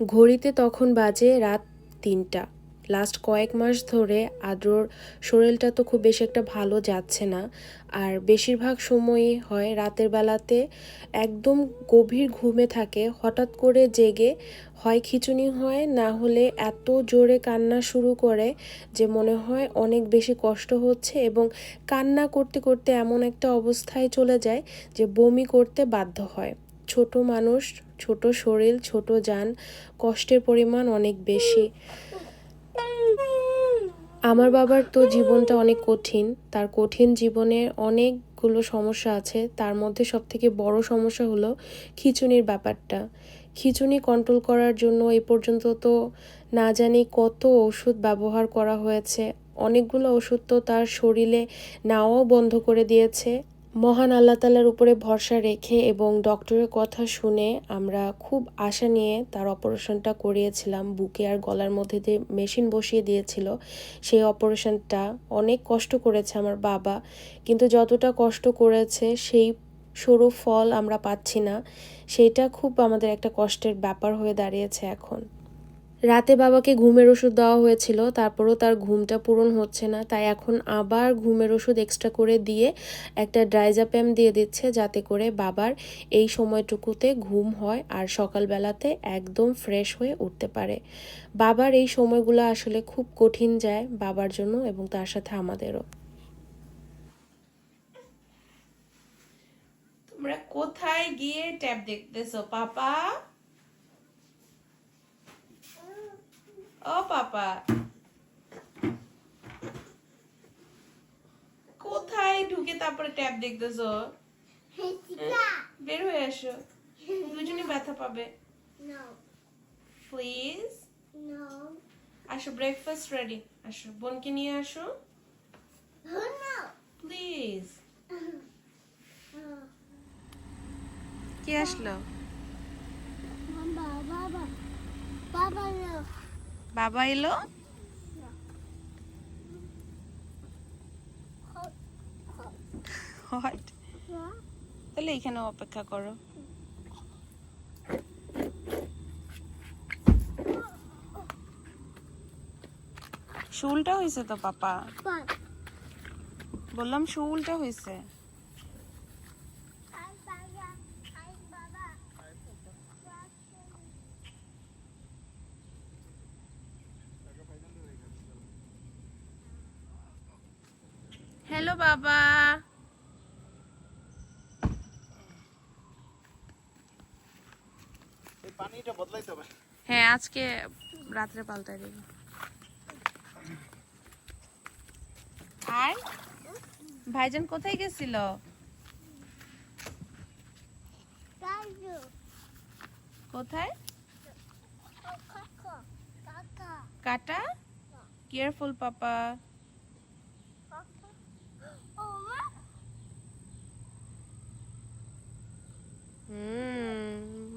ঘড়িতে তখন বাজে রাত তিনটা। লাস্ট কয়েক মাস ধরে আদ্রর শরীরটা তো খুব বেশি একটা ভালো যাচ্ছে না। আর বেশিরভাগ সময়ই হয় রাতের বেলাতে একদম গভীর ঘুমে থাকে, হঠাৎ করে জেগে হয় খিচুনি হয়, না হলে এত জোরে কান্না শুরু করে যে মনে হয় অনেক বেশি কষ্ট হচ্ছে এবং কান্না করতে করতে এমন একটা অবস্থায় চলে যায় যে বমি করতে বাধ্য হয়। ছোট মানুষ ছোট শরীর, ছোট যান, কষ্টের পরিমাণ অনেক বেশি। আমার বাবার তো জীবনটা অনেক কঠিন, তার কঠিন জীবনের অনেকগুলো সমস্যা আছে। তার মধ্যে সবথেকে বড় সমস্যা হলো খিচুনির ব্যাপারটা। খিচুনি কন্ট্রোল করার জন্য এই পর্যন্ত তো না জানি কত ওষুধ ব্যবহার করা হয়েছে। অনেকগুলো ওষুধ তো তার শরীরে নেওয়াও বন্ধ করে দিয়েছে। মহান আল্লাহ তালার উপরে ভরসা রেখে এবং ডক্টরের কথা শুনে আমরা খুব আশা নিয়ে তার অপারেশনটা করিয়েছিলাম। বুকে আর গলার মধ্যে দিয়ে মেশিন বসিয়ে দিয়েছিল, সেই অপারেশনটা অনেক কষ্ট করেছে আমার বাবা। কিন্তু যতটা কষ্ট করেছে, সেই সরু ফল আমরা পাচ্ছি না। সেইটা খুব আমাদের একটা কষ্টের ব্যাপার হয়ে দাঁড়িয়েছে এখন। রাতে বাবাকে ঘুমের ওষুধ দেওয়া হয়েছিল, তারপরও তার ঘুমটা পূরণ হচ্ছে না। তাই এখন আবার ঘুমের ওষুধ এক্সট্রা করে দিয়ে একটা ড্রাইজাপ্যাম দিয়ে দিচ্ছে যাতে করে বাবার এই সময়টুকুতে ঘুম হয় আর সকালবেলাতে একদম ফ্রেশ হয়ে উঠতে পারে। বাবার এই সময়গুলো আসলে খুব কঠিন যায় বাবার জন্য এবং তার সাথে আমাদেরও। তোমরা কোথায় গিয়ে ট্যাব দেখতেছো, পাপা? ও পাপা। কোথায় ঢুকে তারপরে ট্যাব দেখতেছো? বের হয়ে আসো। দুজনে ব্যথা পাবে। No, please no. আসো ব্রেকফাস্ট রেডি আসো বোনকে নিয়ে আসো। Oh no. প্লিজ Uh, কে আসলো? বাবা এলো. তাহলে এখানে অপেক্ষা করো। শুলটা হয়েছে তো পাপা? বললাম শুলটা হয়েছে। বাবা। এই পানিটা বদলাইতে হবে। হ্যাঁ আজকে রাত্রে পাল্টাই দেব। আর? ভাইজান কোথায় গেছিল. কোথায়. কাটা? কেয়ারফুল পাপা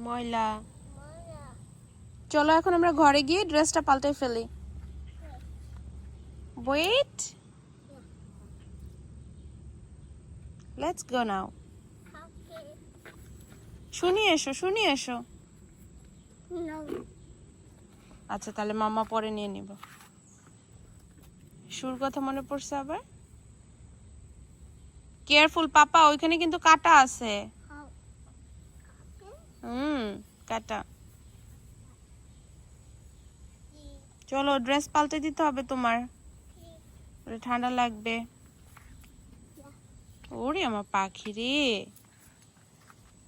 ময়লা। চলো এখন আমরা ঘরে গিয়ে ড্রেসটা পাল্টাই ফেলি। ওয়েট লেটস গো নাও শুনি এসো শুনি এসো। আচ্ছা তাহলে মামা পরে নিয়ে নিব। সুর কথা মনে পড়ছে আবার? কেয়ারফুল পাপা, ওইখানে কিন্তু কাটা আছে? হুম, কাটা। চলো ড্রেস পাল্টে দিতে হবে তোমার। ঠান্ডা লাগবে। ওরে আমার পাখি রে।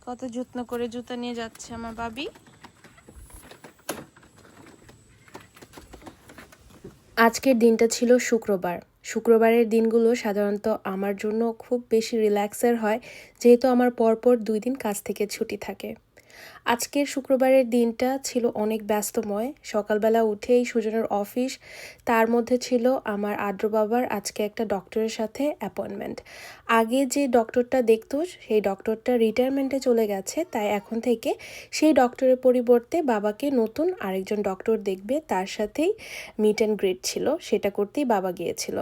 কত যত্ন করে জুতা নিয়ে যাচ্ছে আমার বাবি আজকের দিনটা ছিল শুক্রবার। শুক্রবারের দিনগুলো সাধারণত আমার জন্য খুব বেশি রিল্যাক্সের হয়, যেহেতু আমার পরপর দুই দিন কাজ থেকে ছুটি থাকে। আজকের শুক্রবারের দিনটা ছিল অনেক ব্যস্তময়। সকালবেলা উঠেই সুজনের অফিস, তার মধ্যে ছিল আমার আদ্র বাবার আজকে একটা ডক্টরের সাথে অ্যাপয়েন্টমেন্ট আগে যে ডক্টরটা দেখতো, সেই ডক্টরটা রিটায়ারমেন্টে চলে গেছে, তাই এখন থেকে সেই ডক্টরের পরিবর্তে বাবাকে নতুন আরেকজন ডক্টর দেখবে, তার সাথেই মিট অ্যান্ড গ্রিট ছিল, সেটা করতেই বাবা গিয়েছিল।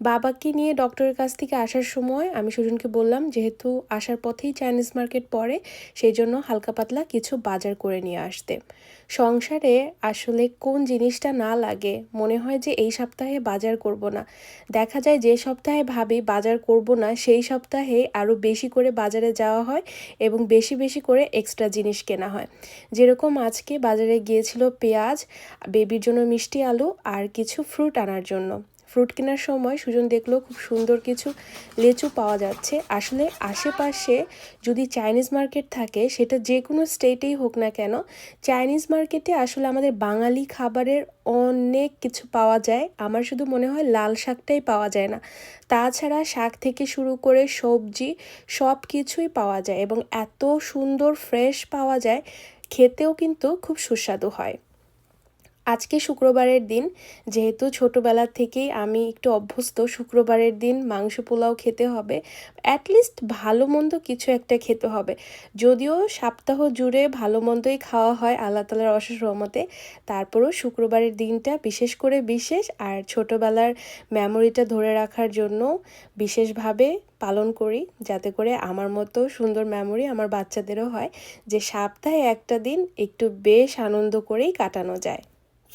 বাবাকে নিয়ে ডক্টরের কাছ থেকে আসার সময় আমি সুজনকে বললাম, যেহেতু আসার পথেই চাইনিজ মার্কেট পড়ে সেই জন্য হালকা পাতলা কিছু বাজার করে নিয়ে আসতে। সংসারে আসলে কোন জিনিসটা না লাগে, মনে হয় যে এই সপ্তাহে বাজার করব না। দেখা যায় যে সপ্তাহে ভাবি বাজার করব না, সেই সপ্তাহে আরও বেশি করে বাজারে যাওয়া হয় এবং বেশি বেশি করে এক্সট্রা জিনিস কেনা হয়। যেরকম আজকে বাজারে গিয়েছিল পেঁয়াজ বেবির জন্য মিষ্টি আলু আর কিছু ফ্রুট আনার জন্য। ফ্রুট কেনার সময় সুজন দেখল খুব সুন্দর কিছু লেচু পাওয়া যাচ্ছে। আসলে আশেপাশে যদি চাইনিজ মার্কেট থাকে, সেটা যে কোনো স্টেটেই হোক না কেন, চাইনিজ মার্কেটে আসলে আমাদের বাঙালি খাবারের অনেক কিছু পাওয়া যায়। আমার শুধু মনে হয় লাল শাকটাই পাওয়া যায় না। তাছাড়া শাক থেকে শুরু করে সবজি সব কিছুই পাওয়া যায় এবং এত সুন্দর, ফ্রেশ পাওয়া যায়, খেতেও কিন্তু খুব সুস্বাদু হয়। আজকে শুক্রবারের দিন, যেহেতু ছোটোবেলা থেকেই আমি একটু অভ্যস্ত, শুক্রবারের দিন মাংস পোলাও খেতে হবে। অ্যাটলিস্ট ভালো মন্দ কিছু একটা খেতে হবে। যদিও সপ্তাহ জুড়ে ভালো মন্দই খাওয়া হয় আল্লাহ তালার অশেষ রহমতে। তারপরও শুক্রবারের দিনটা বিশেষ করে বিশেষ আর ছোটোবেলার মেমোরিটা ধরে রাখার জন্য বিশেষভাবে পালন করি, যাতে করে আমার মতো সুন্দর মেমোরি আমার বাচ্চাদেরও হয়, যে সপ্তাহে একটা দিন একটু বেশ আনন্দ করেই কাটানো যায়।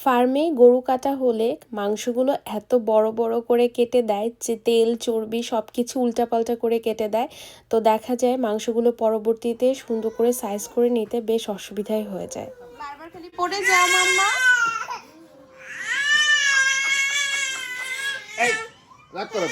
ফার্মে গরু কাটা হলে মাংসগুলো এত বড় বড় করে কেটে দেয় যে তেল চর্বি সব কিছু উল্টাপাল্টা করে কেটে দেয়। তো দেখা যায় মাংসগুলো পরবর্তীতে সুন্দর করে সাইজ করে নিতে বেশ অসুবিধাই হয়ে যায়। বারবার খালি পড়ে যাও মাম্মা। এই রাগ করো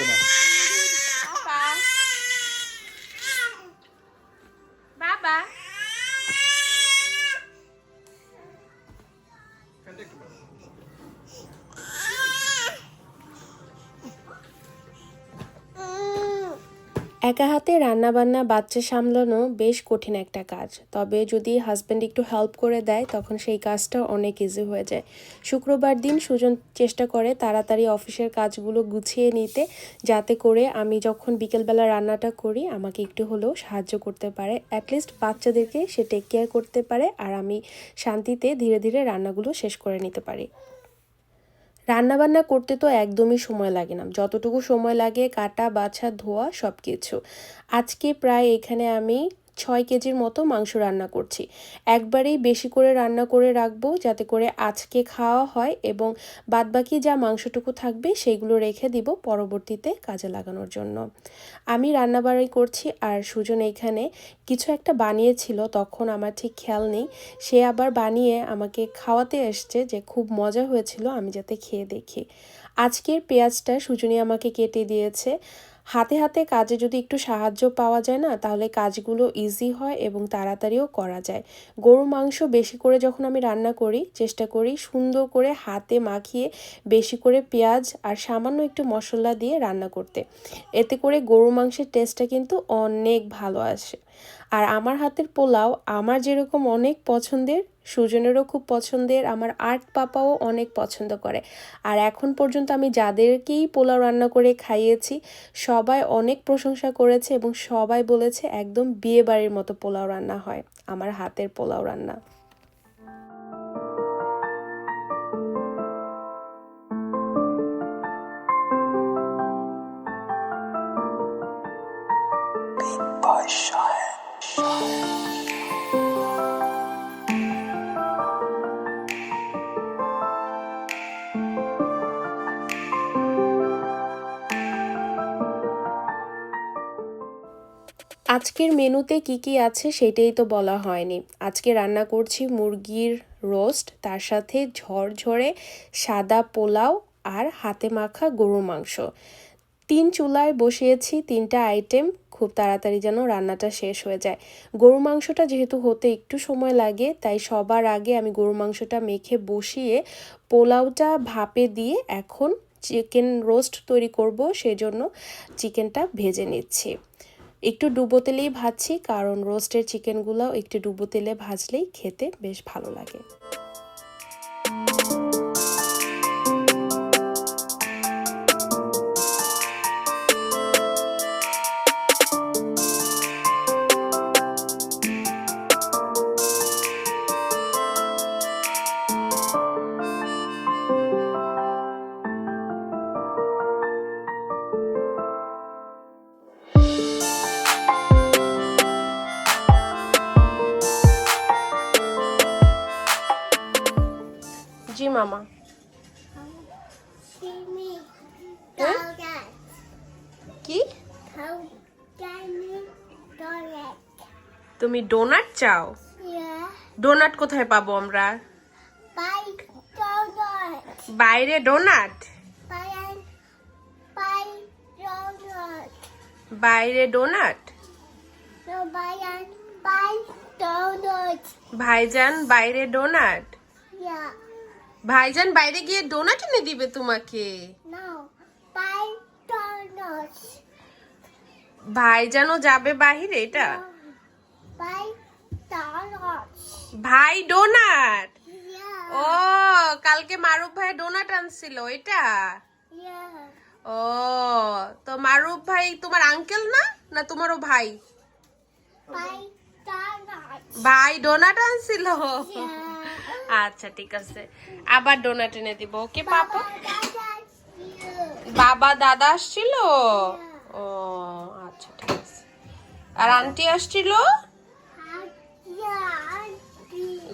একা হাতে রান্নাবান্না, বাচ্চা সামলানো বেশ কঠিন একটা কাজ। তবে যদি হাজব্যান্ড একটু হেল্প করে দেয়, তখন সেই কাজটা অনেক ইজি হয়ে যায়। শুক্রবার দিন সুজন চেষ্টা করে তাড়াতাড়ি অফিসের কাজগুলো গুছিয়ে নিতে, যাতে করে আমি যখন বিকেলবেলা রান্নাটা করি, আমাকে একটু হলেও সাহায্য করতে পারে। অ্যাটলিস্ট বাচ্চাদেরকে সে টেক কেয়ার করতে পারে, আর আমি শান্তিতে ধীরে ধীরে রান্নাগুলো শেষ করে নিতে পারি। রান্নাবান্না করতে তো একদমই সময় লাগে না। যতটুকু সময় লাগে, কাটা, বাছা, ধোয়া সব কিছু আজকে প্রায় এখানে আমি ছয় কেজির মতো মাংস রান্না করছি। একবারেই বেশি করে রান্না করে রাখব যাতে করে আজকে খাওয়া হয় এবং বাদবাকি যা মাংসটুকু থাকবে সেইগুলো রেখে দিব পরবর্তীতে কাজে লাগানোর জন্য। আমি রান্নাবাড়ি করছি আর সুজন এখানে কিছু একটা বানিয়েছিল, তখন আমার ঠিক খেয়াল নেই। সে আবার বানিয়ে আমাকে খাওয়াতে এসছে যে খুব মজা হয়েছিল, আমি যাতে খেয়ে দেখি। আজকের পেঁয়াজটা সুজনী আমাকে কেটে দিয়েছে। হাতে হাতে কাজে যদি একটু সাহায্য পাওয়া যায় না, তাহলে কাজগুলো ইজি হয় এবং তাড়াতাড়িও করা যায়। গরু মাংস বেশি করে যখন আমি রান্না করি, চেষ্টা করি সুন্দর করে হাতে মাখিয়ে বেশি করে পেঁয়াজ আর সামান্য একটু মশলা দিয়ে রান্না করতে। এতে করে গরু মাংসের টেস্টটা কিন্তু অনেক ভালো আসে। আর আমার হাতের পোলাও আমার যেরকম অনেক পছন্দের, সুজনেরও খুব পছন্দের, আমার আর্ট পাপাও অনেক পছন্দ করে। আর এখন পর্যন্ত আমি যাদেরকেই পোলাও রান্না করে খাইয়েছি, সবাই অনেক প্রশংসা করেছে এবং সবাই বলেছে একদম বিয়ে বাড়ির মতো পোলাও রান্না হয়, আমার হাতের পোলাও রান্না। আজকের মেনুতে কি কি আছে সেটাই তো বলা হয়নি। আজকে রান্না করছি মুরগির রোস্ট, তার সাথে ঝরঝরে সাদা পোলাও আর হাতে মাখা গরুর মাংস। তিন চুলায় বসিয়েছি তিনটা আইটেম খুব তাড়াতাড়ি যেন রান্নাটা শেষ হয়ে যায়। গরু মাংসটা যেহেতু হতে একটু সময় লাগে, তাই সবার আগে আমি গরু মাংসটা মেখে বসিয়ে পোলাওটা ভাপে দিয়ে এখন চিকেন রোস্ট তৈরি করব, সেজন্য চিকেনটা ভেজে নিচ্ছি। একটু ডুবো তেলেই ভাজছি, কারণ রোস্টের চিকেনগুলো একটু ডুবো তেলে ভাজলেই খেতে বেশ ভালো লাগে। Huh? donut. কি? তুমি ডোনাট চাও. ডোনাট কোথায় পাবো আমরা. বাইরে ডোনাট. বাইরে ডোনাট. ভাইজান বাইরে ডোনাট. ভাইজান বাইরে গিয়ে ডোনাট এনে দিবে তোমাকে. ভাইজানও যাবে বাহিরে এটা? ভাই ডোনাট ও কালকে মারুফ ভাই ডোনাট আনছিল এটা? ও তো মারুফ ভাই তোমার আঙ্কেল না? না তোমারও ভাই? donut. ভাই ডোনাট আনছিল আচ্ছা ঠিক আছে। আবার ডোনাট এনে দিব ওকে পাপা. বাবা দাদা আসছিল? ও আচ্ছা ঠিক আছে। আর আন্টি আসছিল.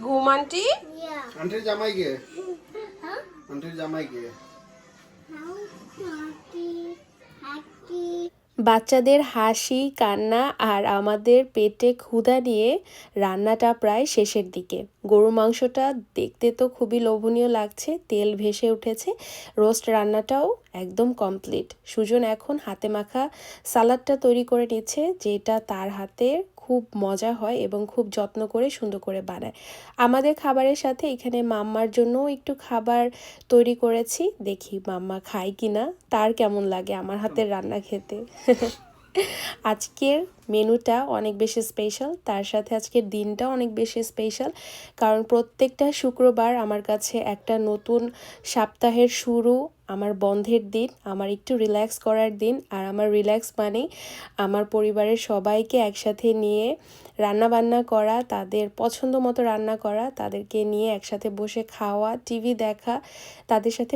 ঘুম আন্টি. আন্টির জামাই গে Huh? আন্টির জামাই গে বাচ্চাদের হাসি, কান্না আর আমাদের পেটে ক্ষুধা নিয়ে রান্নাটা প্রায় শেষের দিকে। গরু মাংসটা দেখতে তো খুবই লোভনীয় লাগছে, তেল ভেসে উঠেছে, রোস্ট রান্নাটাও একদম কমপ্লিট। সুজন এখন হাতে মাখা সালাডটা তৈরি করে নিচ্ছে, যেটা তার হাতে খুব মজা হয় এবং খুব যত্ন করে সুন্দর করে বানায়। আমাদের খাবারের সাথে এখানে মাম্মার জন্যও একটু খাবার তৈরি করেছি। দেখি মাম্মা খায় কি না তার কেমন লাগে আমার হাতের রান্না খেতে। আজকের মেনুটা অনেক বেশি স্পেশাল তার সাথে আজকের দিনটা অনেক বেশি স্পেশাল কারণ প্রত্যেকটা শুক্রবার আমার কাছে একটা নতুন সপ্তাহের শুরু, আমার বন্ধের দিন, আমার একটু রিল্যাক্স করার দিন, আর আমার রিল্যাক্স মানে আমার পরিবারের সবাইকে একসাথে নিয়ে রান্না বান্না করা, তাদের পছন্দ মতো রান্না করা, তাদেরকে নিয়ে একসাথে বসে খাওয়া টিভি দেখা, তাদের সাথে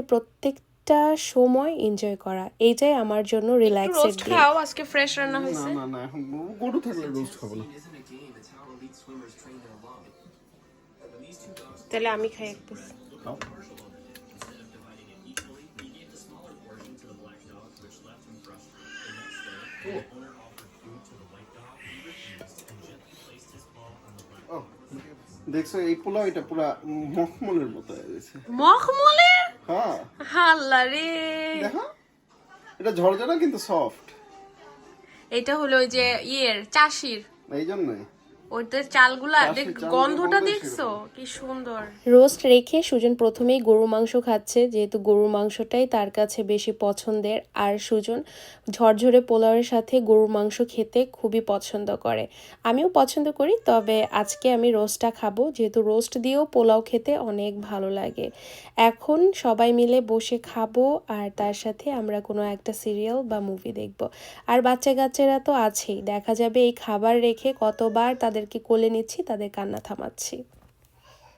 প্রত্যেকটা সময় এনজয় করা। এইটাই আমার জন্য রিল্যাক্সের রোস্ট দিন খাও আজকে ফ্রেশ রান্না না হয়েছে। না না এখন গরু থাকলে রোস্ট খাব না। তাহলে আমি খাই এক পিস। দেখছ এই পোলাও এটা পুরা মখমলের মতো হয়ে গেছে। মখমলের হ্যাঁ। হাল্লা রে। দেখো এটা ঝরঝরা কিন্তু সফট এটা হলো ওই যে ইয়ের চাষির। এই জন্যই ওইটার চালগুলা চাষির দেখ চালগুলো গন্ধটা দেখছ? কি সুন্দর। রোস্ট রেখে সুজন প্রথমেই গরু মাংস খাচ্ছে যেহেতু গরু মাংসটাই তার কাছে বেশি পছন্দের। আর সুজন ঝরঝরে পোলাওয়ের সাথে গরু মাংস খেতে খুবই পছন্দ করে। আমিও পছন্দ করি তবে আজকে আমি রোস্টটা খাব যেহেতু রোস্ট দিয়েও পোলাও খেতে অনেক ভালো লাগে। এখন সবাই মিলে বসে খাব আর তার সাথে আমরা কোনো একটা সিরিয়াল বা মুভি দেখব। আর বাচ্চা কাচ্চারা তো আছেই দেখা যাবে এই খাবার রেখে কতবার তাদেরকে কোলে নিচ্ছি তাদের কান্না থামাচ্ছি।